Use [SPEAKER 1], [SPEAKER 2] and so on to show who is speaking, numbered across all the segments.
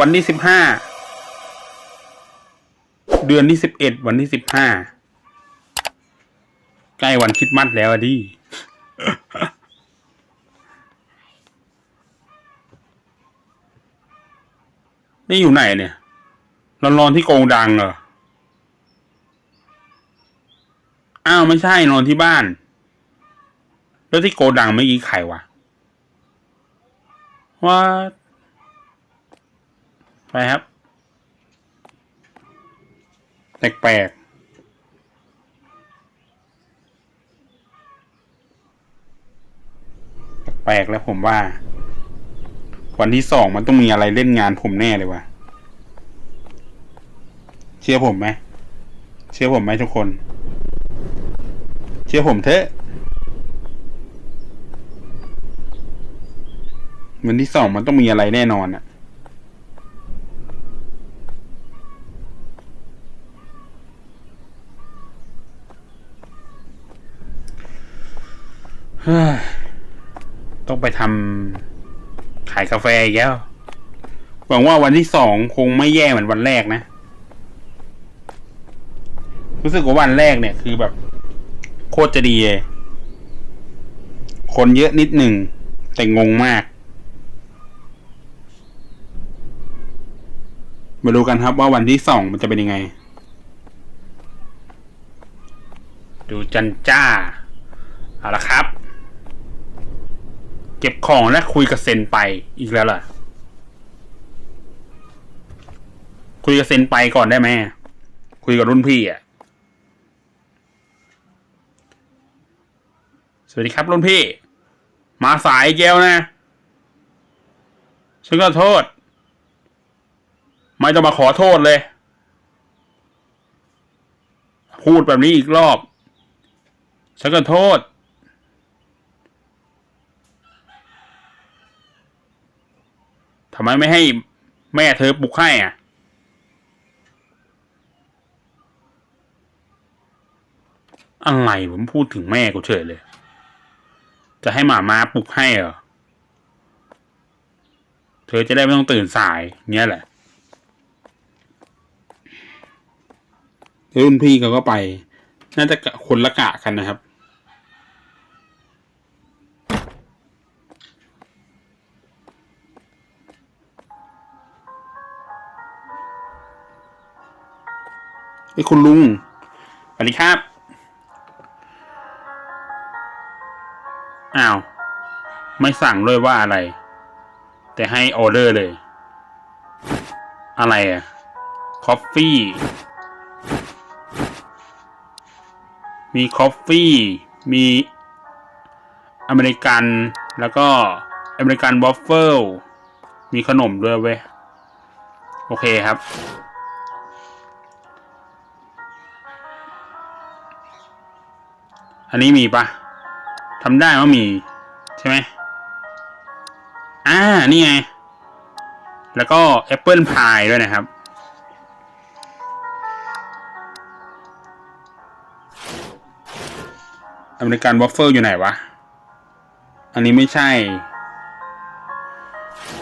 [SPEAKER 1] วันที่สิบห้า เดือนที่สิบเอ็ดวันที่สิบห้า ใกล้วันคิดมัดแล้วอะดิ นี่อยู่ไหนเนี่ยร้อนที่โกงดังเหรอ อ้าวไม่ใช่นอนที่บ้าน แล้วที่โกดังไม่อกี้ใครวะว่า ไปครับ แปลกแปลกแล้วผมว่า วันที่สองมันต้องมีอะไรเล่นงานผมแน่เลยวะเชื่อผมไหม เชื่อผมไหมทุกคน เชื่อผมเถอะ วันที่สองมันต้องมีอะไรแน่นอนอะเฮ้ยต้อง ไปทำขายกาแฟอีกแล้วหวังว่าวันที่สองคงไม่แย่เหมือนวันแรกนะ รู้สึกว่าวันแรกเนี่ยคือแบบ โคตรจะดีเลยคนเยอะนิดหนึ่ง แต่งงมาก มาดูกันครับว่าวันที่สองมันจะเป็นยังไง ดูจันจ้า เอาละครับ เก็บของและคุยกับเซนไปอีกแล้วล่ะ คุยกับเซนไปก่อนได้ไหมคุยกับรุ่นพี่อะ สวัสดีครับรุ่นพี่ มาสายแก้วนะ ฉันก็โทษ ไม่ต้องมาขอโทษเลย พูดแบบนี้อีกรอบ ฉันก็โทษำไมไม่ให้แม่เธอปลุกให้อะ อะไรผมพูดถึงแม่กูเฉยเลย จะให้หมามาปลุกให้เหรอ เธอจะได้ไม่ต้องตื่นสายเนี้ยแหละรุ่นพี่เขาก็ไป น่าจะคนละกะกันนะครับ ไอ้คุณลุงสวัสดีครับ อ้าว ไม่สั่งด้วยว่าอะไร แต่ให้ออเดอร์เลย อะไรอะคอฟฟี่ มีคอฟฟี่ มีอเมริกันแล้วก็อเมริกันวอฟเฟิลมีขนมด้วยเว้ย โอเคครับ อันนี้มีปะทำได้ว่ามี ใช่ไหมอ่า นี่ไง แล้วก็แอปเปิลพายด้วยนะครับ อเมริกันวอฟเฟิลอยู่ไหนวะ อันนี้ไม่ใช่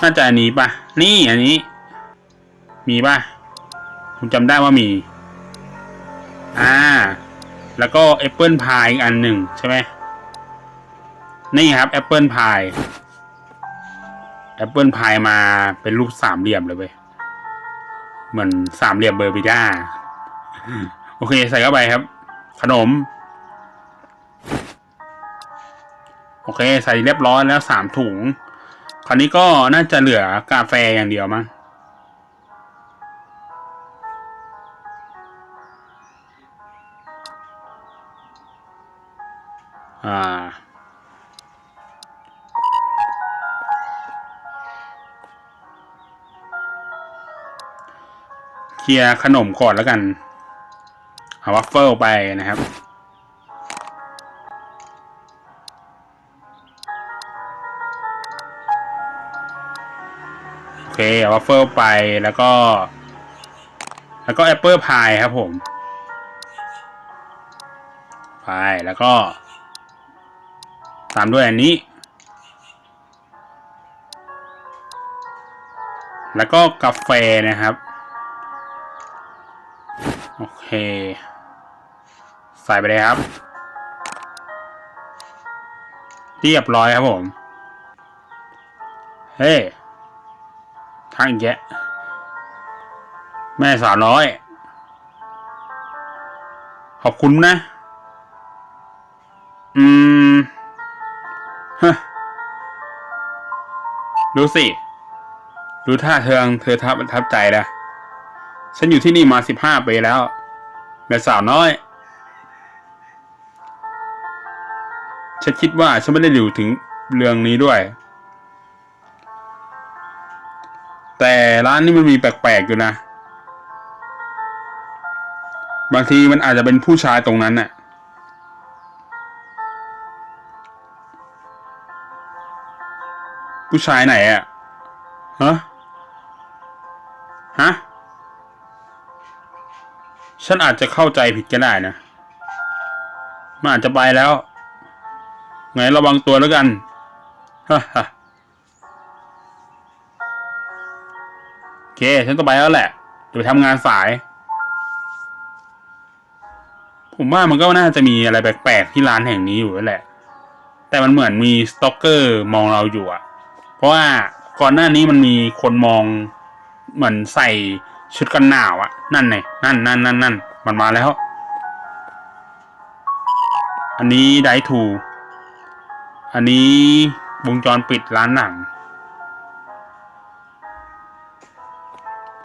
[SPEAKER 1] น่าจะอันนี้ปะนี่อันนี้ มีปะผมจำได้ว่ามี อ่า แล้วก็แอปเปิลพายอีกอันหนึ่งใช่ไหมนี่ครับแอปเปิลพายแอปเปิลพายมาเป็นรูปสามเหลี่ยมเลยเว้ยเหมือนสามเหลี่ยมเบอร์บิด้าโอเคใส่เข้าไปครับ ขนม โอเค ใส่เรียบร้อยแล้วสามถุง คราวนี้ก็น่าจะเหลือกาแฟอย่างเดียวมั้ง อ่าเคลียขนมก่อนแล้วกัน เอาวัฟเฟิลไปนะครับ โอเคเอาวัฟเฟิลไปแล้วก็ แล้วก็แอปเปิลพายครับผม ไปแล้วก็ ตามด้วยอันนี้ แล้วก็กาแฟนะครับ โอเค ใส่ไปเลยครับ เรียบร้อยครับผม เฮ้ทางแยะแม่สาวน้อยขอบคุณนะ อืม ฮะดูสิดูท่าเธอเธอทับทับใจนะ ฉันอยู่ที่นี่มาสิบห้าปีแล้ว แม่สาวน้อย ฉันคิดว่าฉันไม่ได้อยู่ถึงเรื่องนี้ด้วย แต่ร้านนี้มันมีแปลกๆอยู่นะ บางทีมันอาจจะเป็นผู้ชายตรงนั้นน่ะ ผู้ชายไหนอะฮะ ฮะ ฉันอาจจะเข้าใจผิดก็ได้นะ มันอาจจะไปแล้ว ไงระวังตัวแล้วกันฮ่าฮ่าโอเค ฉันต้องไปแล้วแหละเดี๋ยวไปทำงานสาย ผมว่ามันก็น่าจะมีอะไรแปลกๆที่ร้านแห่งนี้อยู่แล้วแหละ แต่มันเหมือนมีสต็อกเกอร์มองเราอยู่อะ เพราะว่าก่อนหน้านี้มันมีคนมองเหมือนใส่ชุดกันหนาวอะนั่นไงนั่นนั่นนั่นนั่นมันมาแล้ว อันนี้ไดทู อันนี้วงจรปิดร้านหนัง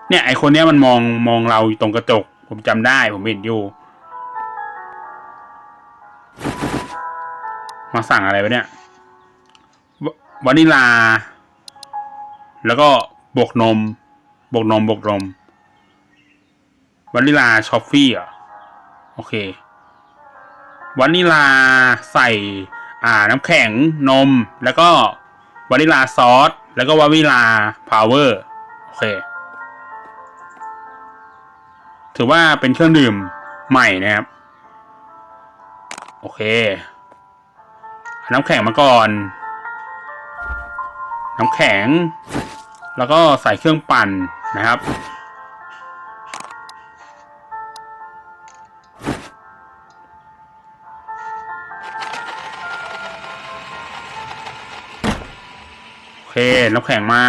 [SPEAKER 1] เนี่ยไอคนเนี้ยมันมองมองเราอยู่ตรงกระจก ผมจำได้ผมเห็นอยู่ มาสั่งอะไรไปเนี่ย วานิลา แล้วก็บวกนม บวกนมบวกนมวานิลาชอฟฟี่อะโอเควานิลาใส่ อ่าน้ำแข็งนม แล้วก็วานิลาซอสแล้วก็วานิลาพาวเวอร์โอเค ถือว่าเป็นเครื่องดื่มใหม่นะครับ โอเค น้ำแข็งมาก่อน น้ำแข็ง แล้วก็ใส่เครื่องปั่นนะครับ โอเค น้ำแข็งมา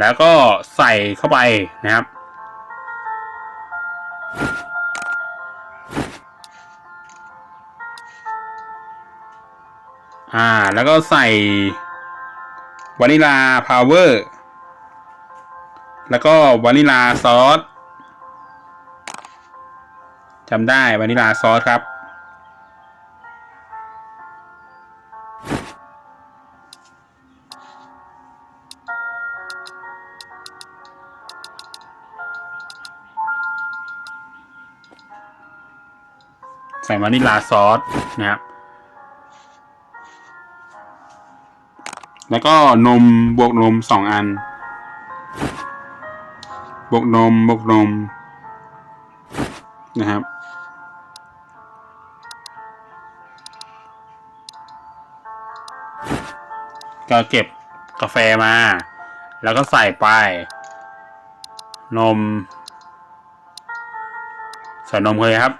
[SPEAKER 1] แล้วก็ใส่เข้าไปนะครับอ่า แล้วก็ใส่ วานิลาพาวเวอร์ แล้วก็วานิลาซอสจำได้วานิลาซอสครับ ใส่วานิลาซอสนะครับ แล้วก็นมบวกนมสองอัน บวกนมบวกนมนะครับ ก็เก็บกาแฟมา แล้วก็ใส่ไป นม ใส่นมเลยครับ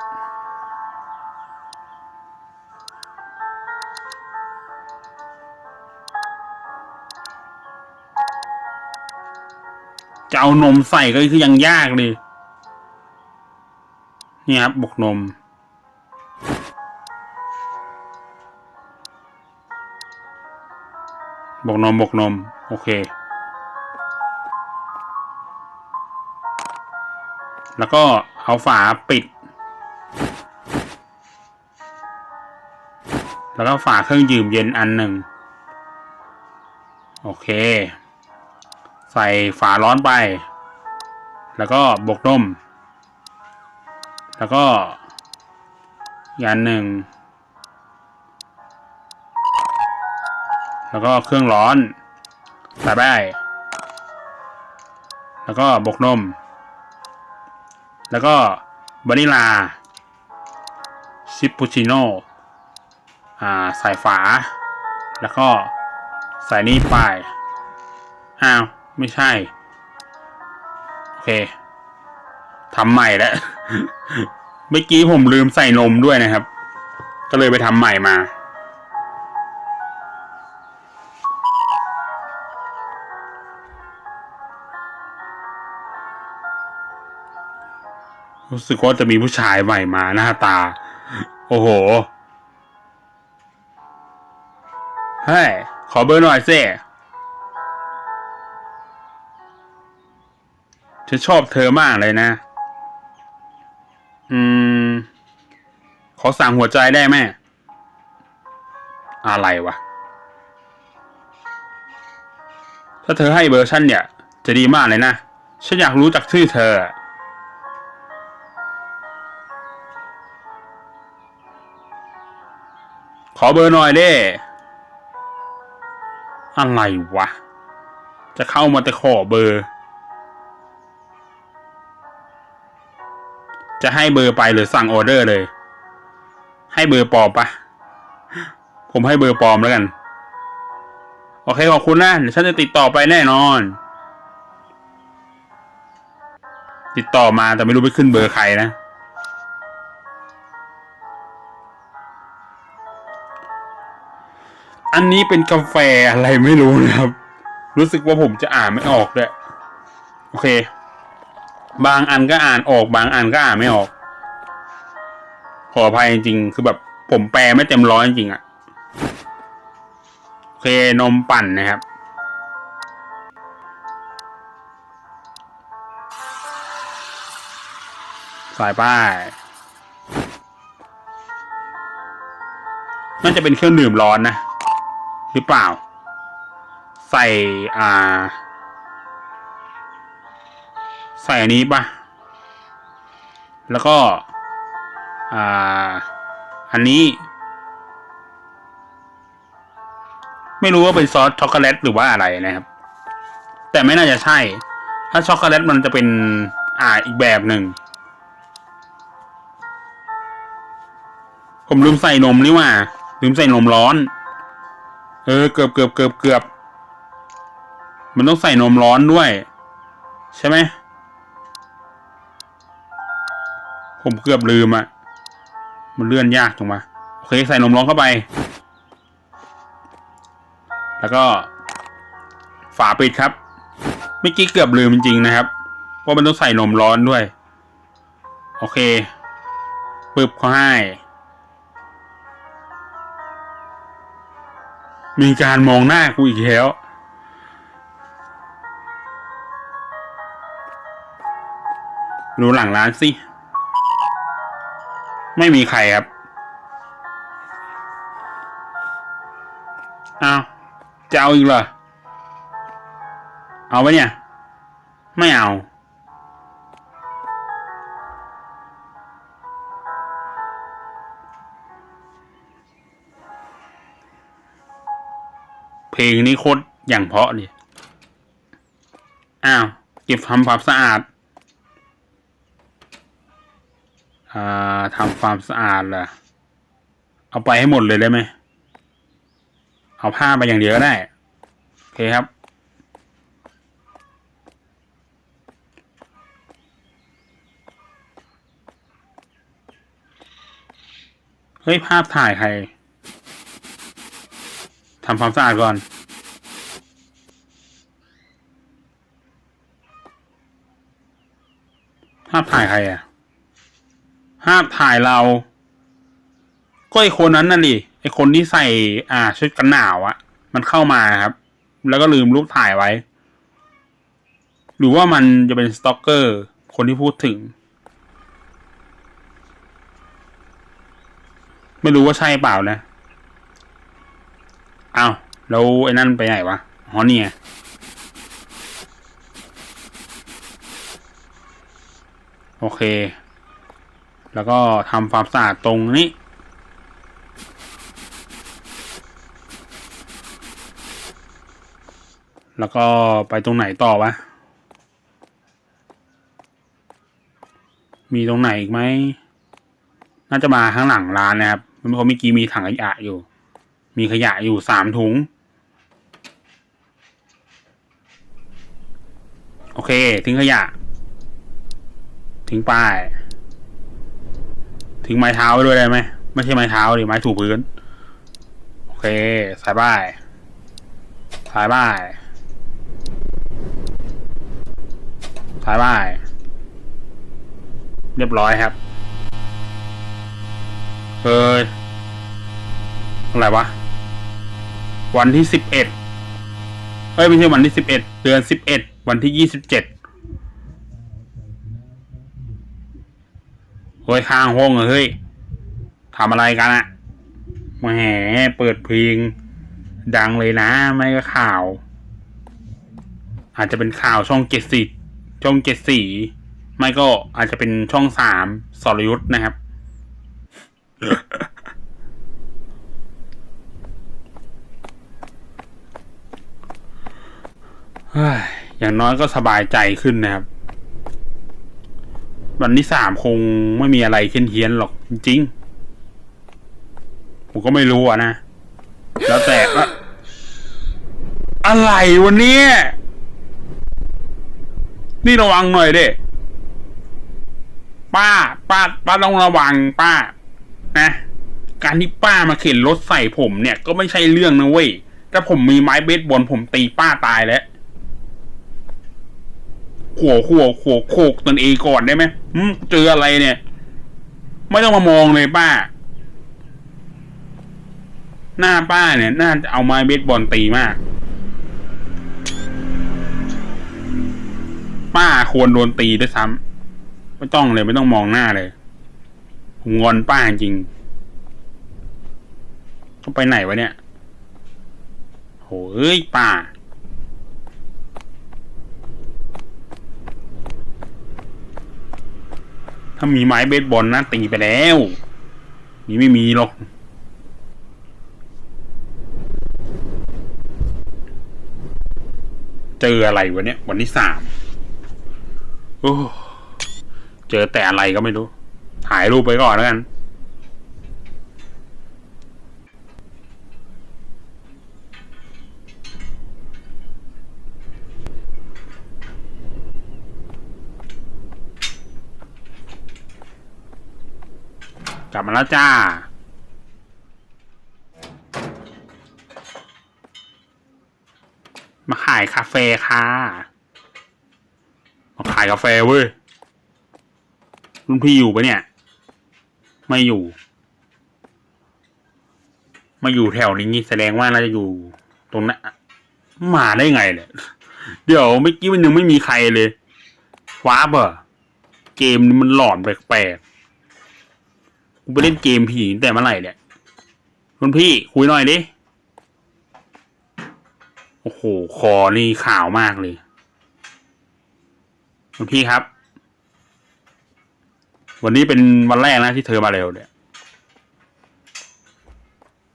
[SPEAKER 1] จะเอานมใส่ก็คือยังยากเลยนี่ครับบวกนมบวกนมบวกนม โอเค แล้วก็เอาฝาปิด แล้วก็ฝาเครื่องดื่มเย็นอันหนึ่ง โอเค ใส่ฝาร้อนไป แล้วก็บวกนม แล้วก็อีกอันหนึ่ง แล้วก็เครื่องร้อนใส่ไป แล้วก็บวกนม แล้วก็วานิลาชิปปูชิโน่อ่าใส่ฝา แล้วก็ใส่นี่ไปอ้าว ไม่ใช่ โอเคทำใหม่แล้ว เมื่อกี้ผมลืมใส่นมด้วยนะครับ ก็เลยไปทำใหม่มา รู้สึกว่าจะมีผู้ชายใหม่มาหน้าตา โอ้โหเฮ้ยขอเบอร์หน่อยสิ ฉันชอบเธอมากเลยนะ อืม ขอสั่งหัวใจได้ไหม อะไรวะ ถ้าเธอให้เบอร์ฉันเนี่ย จะดีมากเลยนะ ฉันอยากรู้จักชื่อเธอ ขอเบอร์หน่อยเด้ อะไรวะ จะเข้ามาแต่ขอเบอร์ จะให้เบอร์ไปหรือสั่งออเดอร์เลย ให้เบอร์ปลอมปะผมให้เบอร์ปลอมแล้วกัน โอเคขอบคุณนะเดี๋ยวฉันจะติดต่อไปแน่นอน ติดต่อมาแต่ไม่รู้ไปขึ้นเบอร์ใครนะอันนี้เป็นกาแฟอะไรไม่รู้นะครับ รู้สึกว่าผมจะอ่านไม่ออกด้วยโอเค บางอันก็อ่านออกบางอันก็อ่านไม่ออก ขออภัยจริงคือแบบผมแปลไม่เต็มร้อยจริงอะโอเคนมปั่นนะครับ สายป้ายน่าจะเป็นเครื่องดื่มร้อนนะ หรือเปล่า ใส่อ่า ใส่อันนี้ปะแล้วก็ อ่า อันนี้ ไม่รู้ว่าเป็นซอสช็อกโกแลตหรือว่าอะไรนะครับ แต่ไม่น่าจะใช่ ถ้าช็อกโกแลตมันจะเป็น อ่าอีกแบบหนึ่ง ผมลืมใส่นมนี่ว่า ลืมใส่นมร้อน เออ เกือบเกือบเกือบเกือบมันต้องใส่นมร้อนด้วย ใช่ไหม ผมเกือบลืมอะมันเลื่อนยากตรงมโอเคใส่นมร้อนเข้าไป แล้วก็ฝาปิดครับเมื่อกี้เกือบลืมจริงๆนะครับว่ามันต้องใส่นมร้อนด้วย โอเคปึ๊บเขาให้ มีการมองหน้ากูอีกแล้วดูหลังร้านสิ ไม่มีใครครับเอาจะเอาอีกเหรอ เอาปะเนี่ย ไม่เอา เพลงนี้โคตรอย่างเพาะเลยอ้าว เก็บทำความสะอาด อ่าทำความสะอาดเหรอเอาไปให้หมดเลยได้ไหม เอาผ้าไปอย่างเดียวก็ได้ โอเคครับ เฮ้ย ภาพถ่ายใครทำความสะอาดก่อน ภาพถ่ายใครอะาพถ่ายเรา ก็ไอคนนั้นน่ะดิไอคนที่ใส่ อ่า ชุดกันหนาวอะมันเข้ามาครับ แล้วก็ลืมรูปถ่ายไว้ หรือว่ามันจะเป็นสต็อกเกอร์ คนที่พูดถึง ไม่รู้ว่าใช่เปล่านะอ้าวแล้วไอ้นั่นไปไหนวะอ๋อเนี่ยโอเค แล้วก็ทำความสะอาดตรงนี้ แล้วก็ไปตรงไหนต่อวะ มีตรงไหนอีกไหม น่าจะมาข้างหลังร้านนะครับมันเขาเมื่อกี้มีถังขยะอยู่ มีขยะอยู่สามถุง โอเค ทิ้งขยะ ทิ้งป้าย ทิ้งไม้เท้าไว้ด้วยได้ไหมไม่ใช่ไม้เท้าดิไม้ถูพื้น โอเค สายป้าย สายป้าย สายป้าย เรียบร้อยครับเฮ้ยอะไรวะ วันที่สิบเอ็ดเฮ้ยไม่ใช่วันที่สิบเอ็ดเดือนสิบเอ็ดวันที่ยี่สิบเจ็ด เฮ้ยข้างห้องอเฮ้ยทำอะไรกันอะแหมเปิดเพลง ดังเลยนะ ไม่ก็ข่าว อาจจะเป็นข่าวช่องเจ็ดสีช่องเจ็ดสี่ไม่ก็อาจจะเป็นช่องสามสรยุทธ์นะครับ อย่างน้อยก็สบายใจขึ้นนะครับ วันที่สามคงไม่มีอะไรเฮี้ยนหรอกจริงๆผมก็ไม่รู้อะนะ แล้วแต่ว่าอะไรวันนี้นี่ระวังหน่อยเด้ป้า ป้า ป้าต้องระวังป้า นะ การที่ป้ามาเข็นรถใส่ผมเนี่ย ก็ไม่ใช่เรื่องนะเว้ย ถ้าผมมีไม้เบสบอลผมตีป้าตายแล้ว ขัวขัวขัวโขกตนเองก่อนได้ไหมอืมเจออะไรเนี่ย ไม่ต้องมามองเลยป้า หน้าป้าเนี่ย น่าจะเอาไม้เบสบอลตีมาก ป้าควรโดนตีด้วยซ้ำไม่ต้องเลยไม่ต้องมองหน้าเลยผมงอนป้าจริงเขาไปไหนวะเนี่ยโหเอ้ยป้า ถ้ามีไม้เบสบอลนะตีไปแล้ว นี่ไม่มีหรอก เจออะไรวะเนี่ย วันที่สามโอ้ เจอแต่อะไรก็ไม่รู้ ถ่ายรูปไปก่อนแล้วกัน มาแล้วจ้า มาขายคาเฟ่ค่ะ มาขายกาแฟเว้ยรุ่นพี่อยู่ปะเนี่ย ไม่อยู่ มาอยู่แถวนี้แสดงว่าน่าจะอยู่ตรงนั้นมาได้ไงเนี่ยเดี๋ยวเมื่อกี้มันยังไม่มีใครเลยว้าบเหรอเกมนี้มันหลอนแปลกๆ กูไปเล่นเกมผีแต่เมื่อไหร่เนี่ยรุ่นพี่คุยหน่อยดิ โอ้โห คอนี่ขาวมากเลย คุณพี่ครับ วันนี้เป็นวันแรกนะที่เธอมาเร็วเนี่ย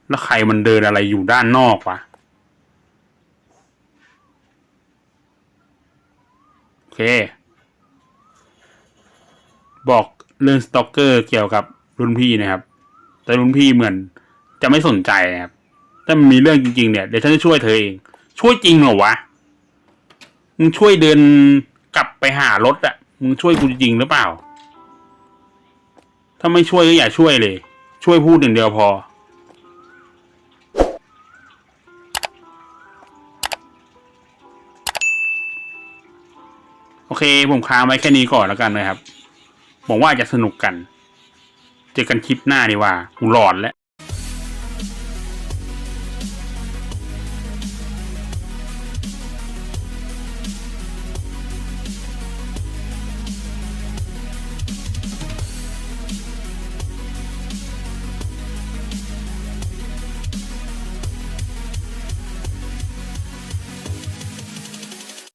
[SPEAKER 1] แล้วใครมันเดินอะไรอยู่ด้านนอกวะ โอเค บอกเรื่องสตอกเกอร์เกี่ยวกับ รุ่นพี่นะครับ แต่รุ่นพี่เหมือนจะไม่สนใจนะครับถ้ามันมีเรื่องจริงๆเนี่ยเดี๋ยวฉันจะช่วยเธอเอง ช่วยจริงเหรอวะมึงช่วยเดินกลับไปหารถอะมึงช่วยกูจริงหรือเปล่า ถ้าไม่ช่วยก็อย่าช่วยเลย ช่วยพูดอย่างเดียวพอ โอเคผมค้างไว้แค่นี้ก่อนแล้วกันนะครับหวังว่าจะสนุกกัน เจอกันคลิปหน้าดีกว่ากูหลอนแล้ว